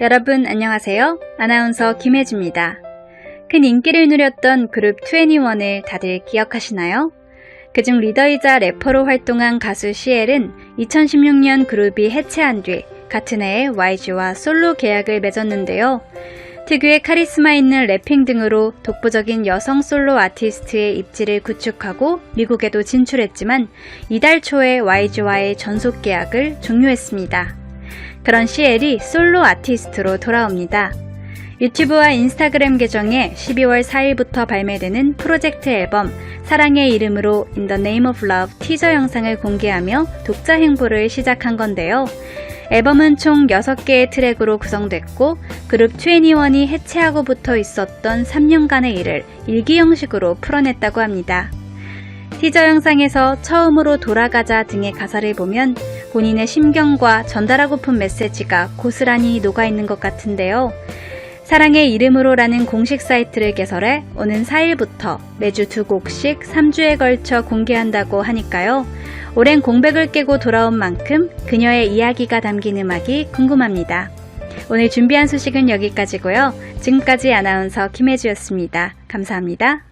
여러분 안녕하세요. 아나운서 김혜주입니다. 큰 인기를 누렸던 그룹 21을 다들 기억하시나요? 그중 리더이자 래퍼로 활동한 가수 시엘은 2016년 그룹이 해체한 뒤 같은 해에 YG와 솔로 계약을 맺었는데요. 특유의 카리스마 있는 래핑 등으로 독보적인 여성 솔로 아티스트의 입지를 구축하고 미국에도 진출했지만 이달 초에 YG와의 전속 계약을 종료했습니다. 그런 시엘이 솔로 아티스트로 돌아옵니다. 유튜브와 인스타그램 계정에 12월 4일부터 발매되는 프로젝트 앨범 사랑의 이름으로 In the Name of Love 티저 영상을 공개하며 독자 행보를 시작한 건데요. 앨범은 총 6개의 트랙으로 구성됐고 그룹 21이 해체하고부터 있었던 3년간의 일을 일기 형식으로 풀어냈다고 합니다. 티저 영상에서 처음으로 돌아가자 등의 가사를 보면 본인의 심경과 전달하고픈 메시지가 고스란히 녹아있는 것 같은데요. 사랑의 이름으로라는 공식 사이트를 개설해 오는 4일부터 매주 두 곡씩 3주에 걸쳐 공개한다고 하니까요. 오랜 공백을 깨고 돌아온 만큼 그녀의 이야기가 담긴 음악이 궁금합니다. 오늘 준비한 소식은 여기까지고요. 지금까지 아나운서 김혜주였습니다. 감사합니다.